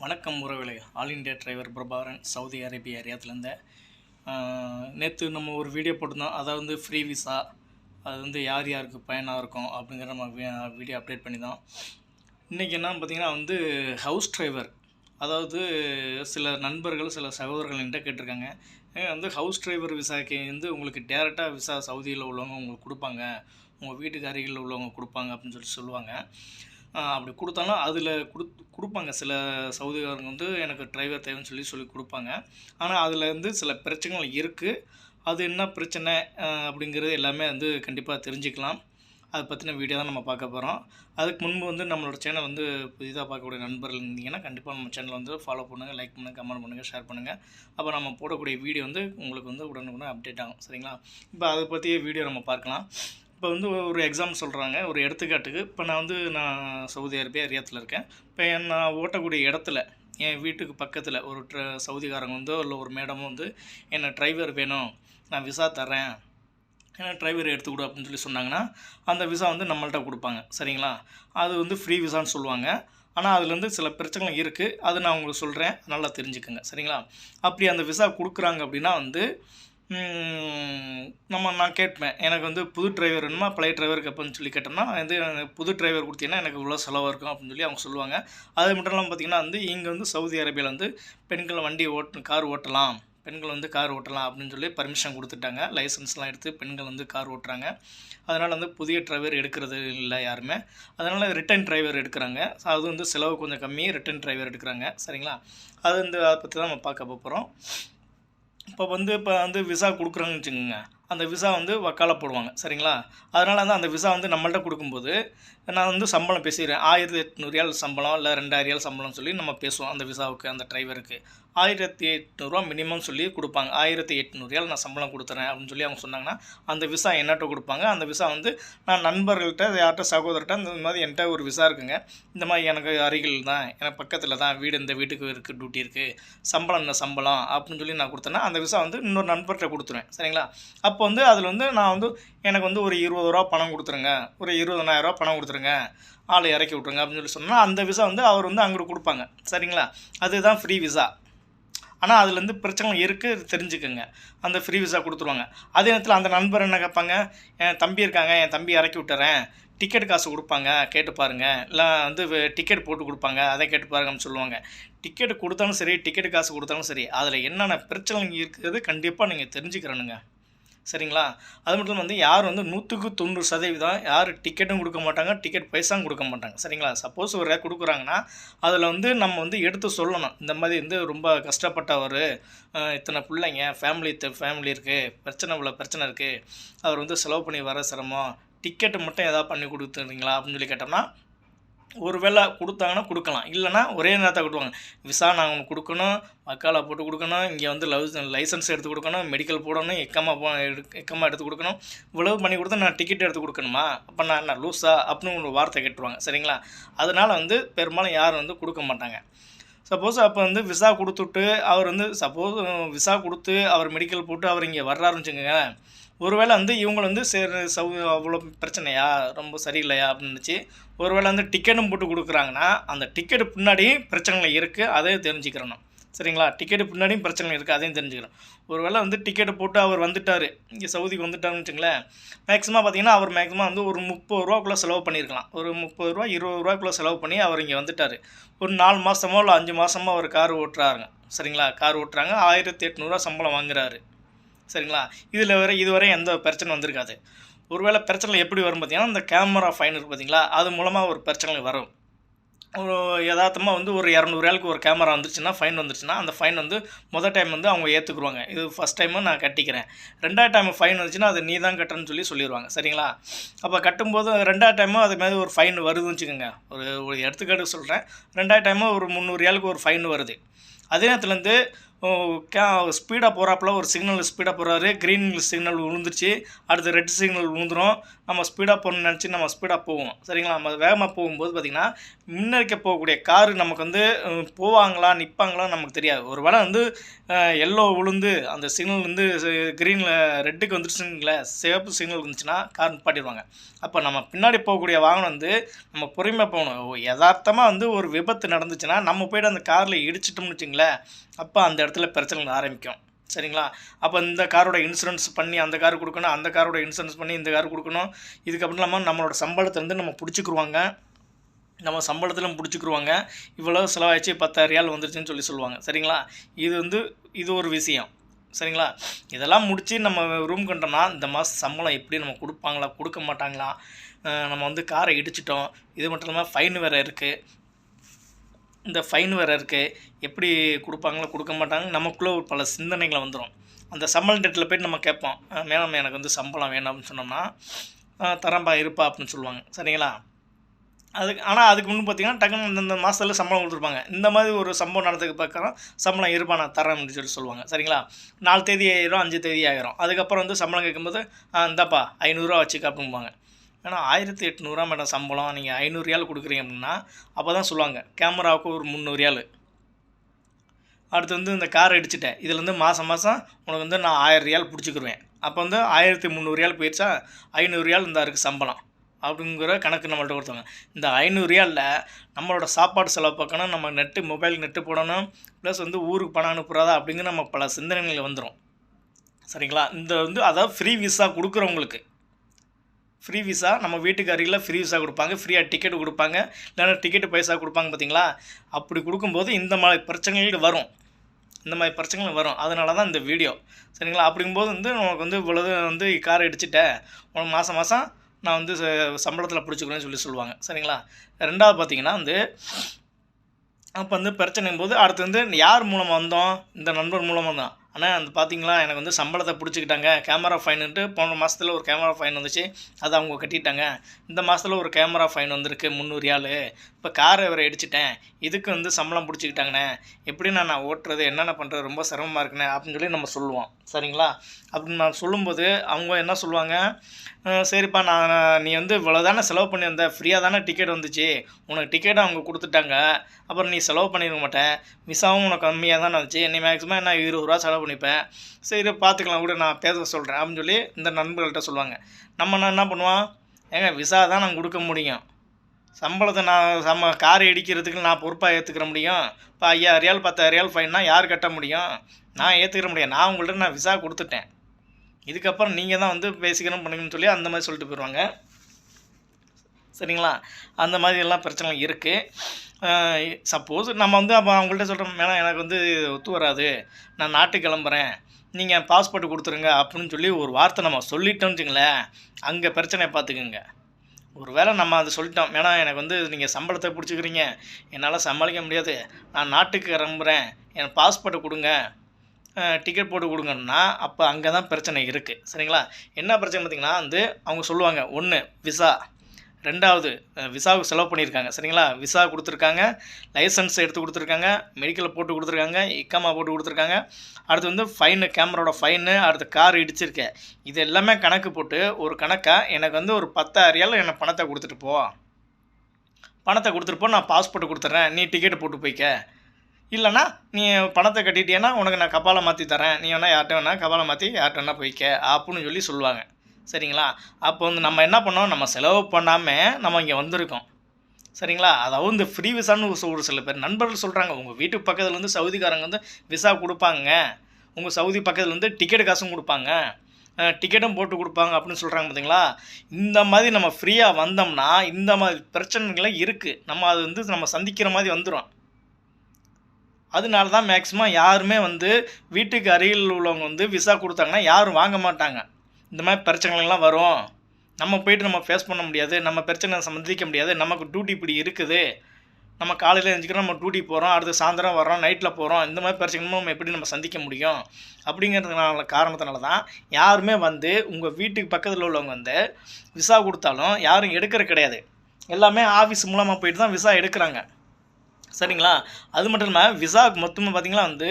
வணக்கம் உறவுகளே. All India driver Prabharan Saudi Arabia ஏரியாத்துலேருந்து நேற்று நம்ம ஒரு வீடியோ போட்டிருந்தோம். அதாவது வந்து ஃப்ரீ விசா அது வந்து யார் யாருக்கு பயனாக இருக்கும் அப்படிங்கிற நம்ம வீடியோ அப்டேட் பண்ணிதான் இன்றைக்கி என்னன்னு பார்த்தீங்கன்னா வந்து ஹவுஸ் டிரைவர் அதாவது சில நண்பர்கள் சில சகோதரர்கள் என்கிட்ட கேட்டிருக்காங்க. வந்து ஹவுஸ் டிரைவர் விசாக்கு வந்து உங்களுக்கு டேரெக்டாக விசா சவுதியில் உள்ளவங்க உங்களுக்கு கொடுப்பாங்க. உங்கள் வீட்டுக்கு அருகில் உள்ளவங்க கொடுப்பாங்க அப்படின்னு சொல்லி சொல்லுவாங்க. அப்படி கொடுத்தாலும் அதில் கொடு கொடுப்பாங்க. சில சவுதிகாரங்க வந்து எனக்கு டிரைவர் தேவைன்னு சொல்லி சொல்லி கொடுப்பாங்க. ஆனால் அதில் வந்து சில பிரச்சனைகள் இருக்குது அது என்ன பிரச்சனை? அப்படிங்கிறது எல்லாமே வந்து கண்டிப்பாக தெரிஞ்சுக்கலாம். அதை பற்றின வீடியோ தான் நம்ம பார்க்க போகிறோம் அதுக்கு முன்பு வந்து நம்மளோட சேனல் வந்து புதிதாக பார்க்கக்கூடிய நண்பர்கள் இருந்தீங்கன்னா கண்டிப்பாக நம்ம சேனல் வந்து ஃபாலோ பண்ணுங்கள் லைக் பண்ணுங்கள் கமெண்ட் பண்ணுங்கள் ஷேர் பண்ணுங்கள் அப்போ நம்ம போடக்கூடிய வீடியோ வந்து உங்களுக்கு வந்து உடனுக்குடன் அப்டேட் ஆகும். சரிங்களா? இப்போ அதை பற்றிய வீடியோ நம்ம பார்க்கலாம். இப்போ வந்து ஒரு எக்ஸாம் சொல்கிறாங்க ஒரு எடுத்துக்காட்டுக்கு. இப்போ நான் வந்து நான் சவுதி அரேபியா ஏரியாத்தில் இருக்கேன். இப்போ நான் ஓட்டக்கூடிய இடத்துல என் வீட்டுக்கு பக்கத்தில் ஒரு ட்ர சவுதிக்காரங்க வந்து இல்லை ஒரு மேடமும் வந்து என்ன டிரைவர் வேணும்? நான் விசா தரேன் ஏன்னா டிரைவர் எடுத்து கொடு அப்படின்னு சொல்லி சொன்னாங்கன்னா அந்த விசா வந்து நம்மள்ட்ட கொடுப்பாங்க. சரிங்களா? அது வந்து ஃப்ரீ விசான்னு சொல்லுவாங்க. ஆனால் அதுலேருந்து சில பிரச்சனைகள் இருக்குது அது நான் உங்களுக்கு சொல்கிறேன் நல்லா தெரிஞ்சுக்கோங்க. சரிங்களா? அப்படி அந்த விசா கொடுக்குறாங்க அப்படின்னா வந்து நம்ம நான் கேட்பேன். எனக்கு வந்து புது டிரைவர் வேணுமா? பழைய டிரைவருக்கு எப்போன்னு சொல்லி கேட்டோம்னா வந்து புது டிரைவர் கொடுத்தீங்கன்னா எனக்கு இவ்வளோ செலவாக இருக்கும் அப்படின்னு சொல்லி அவங்க சொல்லுவாங்க. அது மட்டும் இல்லாமல் பார்த்தீங்கன்னா வந்து இங்கே வந்து சவுதி அரேபியாவில் வந்து பெண்கள் வண்டி ஓட்டு கார் ஓட்டலாம். பெண்கள் வந்து கார் ஓட்டலாம் அப்படின்னு சொல்லி பர்மிஷன் கொடுத்துட்டாங்க. லைசன்ஸ்லாம் எடுத்து பெண்கள் வந்து கார் ஓட்டுறாங்க. அதனால் வந்து புதிய டிரைவர் எடுக்கிறது இல்லை யாருமே. அதனால் ரிட்டன் டிரைவர் எடுக்கிறாங்க. அது வந்து செலவு கொஞ்சம் கம்மி ரிட்டன் டிரைவர் எடுக்கிறாங்க. சரிங்களா? அது வந்து அதை பற்றி தான் நம்ம பார்க்க போகிறோம் இப்போ வந்து இப்போ வந்து விசா கொடுக்குறோன்னு வச்சுக்கோங்க. அந்த விசா வந்து வக்கால போடுவாங்க. சரிங்களா? அதனால் வந்து அந்த விசா வந்து நம்மள்ட்ட கொடுக்கும்போது நான் வந்து சம்பளம் பேசிடுறேன் ஆயிரத்தி எட்நூறு ரியால் சம்பளம் இல்லை ரெண்டாயிரம் ரியால் சம்பளம் சொல்லி நம்ம பேசுவோம் அந்த விசாவுக்கு அந்த டிரைவருக்கு ஆயிரத்தி எட்நூறுவா மினிமம் சொல்லி கொடுப்பாங்க. ஆயிரத்தி எட்நூறு நான் சம்பளம் கொடுத்துறேன் அப்படின்னு சொல்லி அவங்க சொன்னாங்கன்னா அந்த விசா என்னட்ட கொடுப்பாங்க. அந்த விசா வந்து நான் நண்பர்கள்ட்ட யார்கிட்ட சகோதரர்கிட்ட இந்த மாதிரி என்கிட்ட ஒரு விசா இருக்குங்க. இந்த மாதிரி எனக்கு அருகில் தான் எனக்கு பக்கத்தில் தான் வீடு இந்த வீட்டுக்கு இருக்குது டியூட்டி இருக்குது சம்பளம் இந்த சம்பளம் அப்படின்னு சொல்லி நான் கொடுத்தேன்னா அந்த விசா வந்து இன்னொரு நண்பர்கிட்ட கொடுத்துருவேன். சரிங்களா? அப்போ வந்து அதில் வந்து நான் வந்து எனக்கு வந்து ஒரு இருபது ரூபா பணம் கொடுத்துருங்க. ஒரு இருபதனாயிரரூவா பணம் கொடுத்துருங்க. ஆளை இறக்கி விட்ருங்க அப்படின்னு சொல்லி சொன்னால் அந்த விசா வந்து அவர் வந்து அங்கிட்டு கொடுப்பாங்க. சரிங்களா? அதுதான் ஃப்ரீ விசா ஆனால் அதுலேருந்து பிரச்சனை இருக்குது தெரிஞ்சுக்கோங்க. அந்த ஃப்ரீ விசா கொடுத்துருவாங்க. அதே நேரத்தில் அந்த நண்பர் என்ன கேட்பாங்க என் தம்பி இருக்காங்க என் தம்பி இறக்கி விட்டுறேன். டிக்கெட் காசு கொடுப்பாங்க கேட்டு பாருங்கள் இல்லை வந்து டிக்கெட் போட்டு கொடுப்பாங்க அதை கேட்டு பாருங்கன்னு சொல்லுவாங்க. டிக்கெட் கொடுத்தாலும் சரி டிக்கெட் காசு கொடுத்தாலும் சரி அதில் என்னென்ன பிரச்சனை இருக்கிறது கண்டிப்பாக நீங்கள் தெரிஞ்சுக்கிறனுங்க. சரிங்களா? அது மட்டும் இல்லாமல் வந்து யார் வந்து நூற்றுக்கு தொண்ணூறு சதவீதம் யார் டிக்கெட்டும் கொடுக்க மாட்டாங்க டிக்கெட் பைசாவும் கொடுக்க மாட்டாங்க. சரிங்களா? சப்போஸ் ஒரு கொடுக்குறாங்கன்னா அதில் வந்து நம்ம வந்து எடுத்து சொல்லணும். இந்த மாதிரி வந்து ரொம்ப கஷ்டப்பட்டவர் இத்தனை பிள்ளைங்க ஃபேமிலி ஃபேமிலி இருக்குது பிரச்சனை இவ்வளோ பிரச்சனை இருக்குது அவர் வந்து செலவு பண்ணி வர சிரமம் டிக்கெட்டு மட்டும் எதாவது பண்ணி கொடுத்துருங்களா அப்படின்னு சொல்லி கேட்டோம்னா ஒரு வேளை கொடுத்தாங்கன்னா கொடுக்கலாம். இல்லைன்னா ஒரே நேரத்தை கொடுப்பாங்க விசா நாங்கள் ஒன்று கொடுக்கணும் மக்காலா போட்டு கொடுக்கணும் இங்கே வந்து லவ் லைசன்ஸ் எடுத்து கொடுக்கணும் மெடிக்கல் போடணும் எக்கமாக போ எடு எடுத்து கொடுக்கணும். இவ்வளவு பண்ணி கொடுத்தா நான் டிக்கெட் எடுத்து கொடுக்கணுமா? அப்போ நான் என்ன லூஸா அப்படின்னு ஒரு வார்த்தை கேட்டுருவாங்க சரிங்களா? அதனால் வந்து பெரும்பாலும் யாரும் வந்து கொடுக்க மாட்டாங்க. சப்போஸ் அப்போ வந்து விசா கொடுத்துட்டு அவர் வந்து சப்போஸ் விசா கொடுத்து அவர் மெடிக்கல் போட்டு அவர் இங்கே வர்றாருன்னு வச்சுக்கோங்க ஒருவேளை வந்து இவங்க வந்து சரி சவு அவ்வளோ பிரச்சனையா? ரொம்ப சரியில்லையா? அப்படின்னு நினச்சி ஒருவேளை வந்து டிக்கெட்டும் போட்டு கொடுக்குறாங்கன்னா அந்த டிக்கெட் பின்னாடியும் பிரச்சனைகள் இருக்குது அதையும் தெரிஞ்சுக்கிறணும். சரிங்களா? டிக்கெட்டு பின்னாடியும் பிரச்சனை இருக்குது அதையும் தெரிஞ்சுக்கிறோம் ஒருவேளை வந்து டிக்கெட்டை போட்டு அவர் வந்துட்டார் இங்கே சவுதிக்கு வந்துட்டாருன்னு வச்சுங்களேன் மேக்ஸிமம் பார்த்தீங்கன்னா அவர் மேக்ஸிமம் வந்து ஒரு முப்பது ரூபாக்குள்ளே செலவு பண்ணியிருக்கலாம். ஒரு முப்பது ரூபா இருபது ரூபாய்க்குள்ளே செலவு பண்ணி அவர் இங்கே வந்துட்டார். ஒரு நாலு மாதமோ இல்லை அஞ்சு மாதமோ அவர் கார் ஓட்டுறாருங்க. சரிங்களா? கார் ஓட்டுறாங்க ஆயிரத்தி எட்நூறுரூவா சம்பளம் வாங்குறாரு. சரிங்களா? இதில் வரை இதுவரை எந்த பிரச்சனை வந்திருக்காது. ஒருவேளை பிரச்சனை எப்படி வரும் பார்த்தீங்கன்னா இந்த கேமரா ஃபைன் இருக்குது பார்த்தீங்களா? அது மூலமாக ஒரு பிரச்சனை வரும். ஒரு யதார்த்தமாக வந்து ஒரு இரநூறுவாய்க்கு ஒரு கேமரா வந்துருச்சுன்னா ஃபைன் வந்துருச்சுன்னா அந்த ஃபைன் வந்து மொதல் டைம் வந்து அவங்க ஏற்றுக்குருவாங்க இது ஃபஸ்ட் டைமு நான் கட்டிக்கிறேன். ரெண்டாவது டைம் ஃபைன் வந்துச்சுன்னா அது நீ தான் கட்டணும்னு சொல்லி சொல்லிடுவாங்க சரிங்களா? அப்போ கட்டும்போது ரெண்டாவது டைமும் அது மாதிரி ஒரு ஃபைன் வருதுன்னு வச்சுக்கோங்க. ஒரு ஒரு எடுத்துக்காட்டு சொல்கிறேன் ரெண்டாவது டைமும் ஒரு முந்நூறு ஏழுக்கு ஒரு ஃபைன் வருது. அதே நேரத்துலேருந்து ஸ்பீடாக போகிறாப்புல ஒரு சிக்னல் ஸ்பீடாக போகிறாரு க்ரீன் சிக்னல் விழுந்துருச்சு. அடுத்து ரெட் சிக்னல் விழுந்துரும். நம்ம ஸ்பீடாக போகணும்னு நினச்சி நம்ம ஸ்பீடாக போவோம். சரிங்களா? நம்ம வேகமாக போகும்போது பார்த்திங்கன்னா முன்னறிக்க போகக்கூடிய காரு நமக்கு வந்து போவாங்களா நிற்பாங்களா நமக்கு தெரியாது. ஒரு வேளை வந்து எல்லோ விழுந்து அந்த சிக்னல் வந்து க்ரீனில் ரெட்டுக்கு வந்துருச்சுங்களே சிவப்பு சிக்னல் வந்துச்சுன்னா கார் நிப்பாட்டிடுவாங்க. அப்போ நம்ம பின்னாடி போகக்கூடிய வாகனம் வந்து நம்ம பொறுமையாக போகணும். யதார்த்தமாக வந்து ஒரு விபத்து நடந்துச்சுன்னா நம்ம போய்ட்டு அந்த காரில் இடிச்சிட்டோம்னு வச்சுங்களேன் அப்போ அந்த இடத்துல பிரச்சனைகள் ஆரம்பிக்கும். சரிங்களா? அப்போ இந்த காரோட இன்சூரன்ஸ் பண்ணி அந்த கார் கொடுக்கணும் அந்த காரோட இன்சூரன்ஸ் பண்ணி இந்த கார் கொடுக்கணும். இதுக்கப்புறம் இல்லாமல் நம்மளோட சம்பளத்துலேருந்து நம்ம பிடிச்சிக்குருவாங்க. நம்ம சம்பளத்தில் பிடிச்சிக்குருவாங்க. இவ்வளோ செலவாயிடுச்சு பத்தாயிரம் ரியால் வந்துருச்சுன்னு சொல்லி சொல்லுவாங்க. சரிங்களா? இது வந்து இது ஒரு விஷயம். சரிங்களா? இதெல்லாம் முடித்து நம்ம ரூம் கண்டோம்னா இந்த மாதம் சம்பளம் எப்படி நம்ம கொடுப்பாங்களா கொடுக்க மாட்டாங்களா? நம்ம வந்து காரை இடிச்சிட்டோம். இது மட்டும் இல்லாமல் ஃபைன் வேறு இருக்குது இந்த ஃபைன் வேறு இருக்குது எப்படி கொடுப்பாங்களோ கொடுக்க மாட்டாங்க. நமக்குள்ளே ஒரு பல சிந்தனைகளை வந்துடும் அந்த சம்பளம் டேட்டில் போய்ட்டு நம்ம கேட்போம். மேடம் எனக்கு வந்து சம்பளம் வேணும் அப்படின்னு சொன்னோம்னா தரம்பா இருப்பா அப்படின்னு சொல்லுவாங்க. சரிங்களா? அதுக்கு ஆனால் அதுக்கு முன்னே பார்த்தீங்கன்னா டக்குன்னு அந்தந்த மாதத்தில் சம்பளம் கொடுத்துருப்பாங்க. இந்த மாதிரி ஒரு சம்பவம் நடந்ததுக்கு பார்க்குறோம் சம்பளம் இருப்பா நான் தரேன் அப்படின்னு சொல்லி சொல்லுவாங்க. சரிங்களா? நாலு தேதி ஆயிரும் அஞ்சு தேதி ஆயிரும். அதுக்கப்புறம் வந்து சம்பளம் கேட்கும்போது இந்தாப்பா ஐநூறுரூவா வச்சுக்க அப்படிம்பாங்க. ஏன்னா ஆயிரத்தி எட்நூறுவா மேடம் சம்பளம் நீங்கள் ஐநூறு ரியால் கொடுக்குறீங்க அப்படின்னா அப்போ தான் சொல்லுவாங்க கேமராவுக்கு ஒரு முந்நூறு ரியால். அடுத்து வந்து இந்த கார் அடிச்சிட்டேன் இதில் வந்து மாதம் மாதம் உனக்கு வந்து நான் ஆயிரம் ரியால் பிடிச்சிக்கிருவேன். அப்போ வந்து ஆயிரத்தி முந்நூறு ரியால் போயிடுச்சா ஐநூறு ரியால் இந்த இருக்குது சம்பளம் அப்படிங்கிற கணக்கு நம்மள்ட்ட கொடுத்தாங்க. இந்த ஐநூறு ரியாலில் நம்மளோட சாப்பாடு செலவு பார்க்கணும் நம்ம நெட்டு மொபைல் நெட்டு போடணும் ப்ளஸ் வந்து ஊருக்கு பணம் அனுப்புறதா அப்படிங்கிற நம்ம பல சிந்தனைகள் வந்துடும் சரிங்களா? இந்த வந்து அதாவது ஃப்ரீ விசா கொடுக்குறவங்களுக்கு. ஃப்ரீ விசா நம்ம வீட்டுக்கு அருகில் ஃப்ரீ விசா கொடுப்பாங்க ஃப்ரீயாக டிக்கெட் கொடுப்பாங்க. இல்லைன்னா டிக்கெட்டு பைசா கொடுப்பாங்க பார்த்தீங்களா அப்படி கொடுக்கும்போது இந்த மாதிரி பிரச்சனைகள் வரும். இந்த மாதிரி பிரச்சனைகள் வரும். அதனால தான் இந்த வீடியோ சரிங்களா? அப்படிங்கும்போது வந்து உனக்கு வந்து இவ்வளவு வந்து கார் அடிச்சுட்டேன் உனக்கு மாதம் மாதம் நான் வந்து சம்பளத்தில் பிடிச்சிக்கிறேன்னு சொல்லி சொல்லுவாங்க. சரிங்களா? ரெண்டாவது பார்த்தீங்கன்னா வந்து அப்போ வந்து பிரச்சனையும் போது அடுத்து வந்து யார் மூலமாக வந்தோம்? இந்த நண்பர் மூலமாக தான். ஆனால் அந்த பார்த்தீங்களா எனக்கு வந்து சம்பளத்தை பிடிச்சிக்கிட்டாங்க. கேமரா ஃபைனுன்ட்டு போன மாதத்தில் ஒரு கேமரா ஃபைன் வந்துச்சு. அதை அவங்க கட்டிட்டாங்க. இந்த மாதத்தில் ஒரு கேமரா ஃபைன் வந்திருக்கு முந்நூறு ஆள். இப்போ காரை வேறு அடிச்சிட்டேன் இதுக்கு வந்து சம்பளம் பிடிச்சிக்கிட்டாங்கண்ணே. எப்படி நான் நான் ஓட்டுறது? என்னென்ன பண்ணுறது ரொம்ப சிரமமாக இருக்குண்ணே அப்படின்னு சொல்லி நம்ம சொல்லுவோம். சரிங்களா? அப்படின்னு நான் சொல்லும்போது அவங்க என்ன சொல்லுவாங்க? சரிப்பா நான் நீ வந்து இவ்வளோ தானே செலவு பண்ணியிருந்தேன் ஃப்ரீயாக தானே டிக்கெட் வந்துச்சு. உனக்கு டிக்கெட் அவங்க கொடுத்துட்டாங்க. அப்புறம் நீ செலவு பண்ணியிருக்க மாட்டேன். விசாவும் உனக்கு கம்மியாக தான் வந்துச்சு நீ மேக்ஸிமம் என்ன இருபது ரூபா செலவு பண்ணிப்பேன் சரி பார்த்துக்கலாம் கூட நான் பேச சொல்கிறேன் அப்படின்னு சொல்லி இந்த நண்பர்கள்ட்ட சொல்லுவாங்க. நம்ம என்ன- என்ன பண்ணுவோம்? ஏங்க விசா தான் நான் கொடுக்க முடியும். சம்பளத்தை நான் சம கார் இடிக்கிறதுக்கு நான் பொறுப்பாக ஏற்றுக்கிற முடியும். இப்போ ஐயா ரியால் பத்தாயிரம் ரியால் ஃபைன்னா யார் கட்ட முடியும்? நான் ஏற்றுக்கிற முடியும். நான் உங்கள்கிட்ட நான் விசா கொடுத்துட்டேன். இதுக்கப்புறம் நீங்கள் தான் வந்து பேசிக்கணும் பண்ணுங்கன்னு சொல்லி அந்த மாதிரி சொல்லிட்டு போயிடுவாங்க சரிங்களா? அந்த மாதிரி எல்லாம் பிரச்சனைகள் இருக்குது சப்போஸ் நம்ம வந்து அப்போ அவங்கள்ட்ட சொல்கிறோம் மேடம் எனக்கு வந்து ஒத்து வராது. நான் நாட்டு கிளம்புறேன். நீங்கள் பாஸ்போர்ட் கொடுத்துருங்க அப்படின்னு சொல்லி ஒரு வார்த்தை நம்ம சொல்லிட்டோம்னு வச்சுங்களேன் அங்கே பிரச்சனையை பார்த்துக்குங்க. ஒரு வேளை நம்ம அதை சொல்லிட்டோம் மேடம் எனக்கு வந்து நீங்கள் சம்பளத்தை பிடிச்சிக்கிறீங்க. என்னால் சமாளிக்க முடியாது. நான் நாட்டுக்கு கிளம்புறேன். என் பாஸ்போர்ட்டை கொடுங்க. டிக்கெட் போட்டு கொடுங்கன்னா அப்போ அங்கே தான் பிரச்சனை இருக்குது சரிங்களா? என்ன பிரச்சனை பார்த்தீங்கன்னா வந்து அவங்க சொல்லுவாங்க ஒன்று விசா ரெண்டாவது விசாவுக்கு செலவு பண்ணியிருக்காங்க. சரிங்களா? விசா கொடுத்துருக்காங்க லைசன்ஸ் எடுத்து கொடுத்துருக்காங்க மெடிக்கலில் போட்டு கொடுத்துருக்காங்க இக்காமா போட்டு கொடுத்துருக்காங்க. அடுத்து வந்து ஃபைனு கேமராவோட ஃபைனு அடுத்து கார் இடிச்சிருக்கேன் இது எல்லாமே கணக்கு போட்டு ஒரு கணக்காக எனக்கு வந்து ஒரு பத்தாயிரம் எனக்கு பணத்தை கொடுத்துட்டு போ. பணத்தை கொடுத்துட்டு போ நான் பாஸ்போர்ட் கொடுத்துட்றேன். நீ டிக்கெட்டு போட்டு போய்க்க. இல்லைன்னா நீ பணத்தை கட்டிட்டேன்னா உனக்கு நான் கபாலை மாற்றி தரேன். நீ வேணால் யார்கிட்ட வேணால் கபாலை மாற்றி யார்கிட்ட வேணால் போய்க்க. அப்படின்னு சொல்லி சொல்லுவாங்க. சரிங்களா? அப்போ வந்து நம்ம என்ன பண்ணோம்? நம்ம செலவு பண்ணாமல் நம்ம இங்கே வந்திருக்கோம். சரிங்களா? அதாவது இந்த ஃப்ரீ விசான்னு ஒரு சில பேர் நண்பர்கள் சொல்கிறாங்க உங்கள் வீட்டு பக்கத்தில் வந்து சவுதிக்காரங்க வந்து விசா கொடுப்பாங்க. உங்கள் சவுதி பக்கத்தில் வந்து டிக்கெட் காசும் கொடுப்பாங்க. டிக்கெட்டும் போட்டு கொடுப்பாங்க. அப்படின்னு சொல்கிறாங்க பார்த்தீங்களா இந்த மாதிரி நம்ம ஃப்ரீயாக வந்தோம்னா இந்த மாதிரி பிரச்சனைகள்லாம் இருக்குது நம்ம அது வந்து நம்ம சந்திக்கிற மாதிரி வந்துடும் அதனால தான் மேக்ஸிமம் யாருமே வந்து வீட்டுக்கு அருகில் உள்ளவங்க வந்து விசா கொடுத்தாங்கன்னா யாரும் வாங்க மாட்டாங்க. இந்த மாதிரி பிரச்சனைகள்லாம் வரும். நம்ம போயிட்டு நம்ம ஃபேஸ் பண்ண முடியாது. நம்ம பிரச்சனை சந்திக்க முடியாது. நமக்கு டியூட்டி இப்படி இருக்குது. நம்ம காலையில் எழுந்திக்கிறோம் நம்ம டியூட்டி போகிறோம் அடுத்து சாயந்தரம் வரோம் நைட்டில் போகிறோம் இந்த மாதிரி பிரச்சனைகளும் நம்ம எப்படி நம்ம சந்திக்க முடியும்? அப்படிங்கிறதுனால காரணத்தினால தான் யாருமே வந்து உங்கள் வீட்டுக்கு பக்கத்தில் உள்ளவங்க வந்து விசா கொடுத்தாலும் யாரும் எடுக்கிற கிடையாது. எல்லாமே ஆஃபீஸ் மூலமாக போயிட்டு தான் விசா எடுக்கிறாங்க. சரிங்களா? அது மட்டும் இல்லாமல் விசாவுக்கு மொத்தமாக பார்த்திங்கன்னா வந்து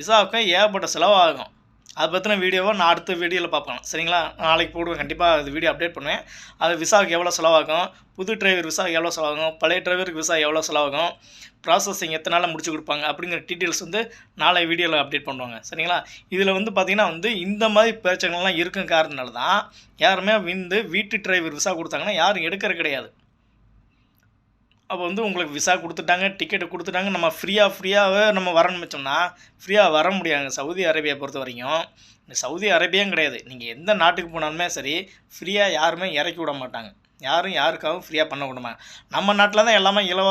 விசாவுக்கு ஏகப்பட்ட செலவாகும். அதை பற்றின வீடியோவை நான் அடுத்த வீடியோவில் பார்ப்பேன். சரிங்களா? நாளைக்கு போடுவேன். கண்டிப்பாக அது வீடியோ அப்டேட் பண்ணுவேன். அது விசாவுக்கு எவ்வளோ செலவாகும்? புது டிரைவர் விசாவுக்கு எவ்வளோ செலவாகும்? பழைய டிரைவருக்கு விசா எவ்வளோ செலவாகும்? ப்ராசஸிங் எத்தனை நாளில் முடிச்சு கொடுப்பாங்க? அப்படிங்கிற டீட்டெயில்ஸ் வந்து நாளை வீடியோவில் அப்டேட் பண்ணுவாங்க. சரிங்களா? இதில் வந்து பார்த்திங்கன்னா வந்து இந்த மாதிரி பிரச்சனைகள்லாம் இருக்கும் காரணத்தினால தான் யாருமே வந்து வீட்டு டிரைவர் விசா கொடுத்தாங்கன்னா யாரும் எடுக்கிற கிடையாது. அப்போ வந்து உங்களுக்கு விசா கொடுத்துட்டாங்க டிக்கெட்டு கொடுத்துட்டாங்க நம்ம ஃப்ரீயாக ஃப்ரீயாகவே நம்ம வரணும்னு வச்சோம்னா ஃப்ரீயாக வர முடியாங்க சவுதி அரேபியா பொறுத்த வரைக்கும். இந்த சவுதி அரேபியாவும் கிடையாது. நீங்கள் எந்த நாட்டுக்கு போனாலுமே சரி ஃப்ரீயாக யாருமே இறக்கி விட மாட்டாங்க. யாரும் யாருக்காகவும் ஃப்ரீயாக பண்ண விட மாட்டாங்க. நம்ம நாட்டில் தான் எல்லாமே இலவச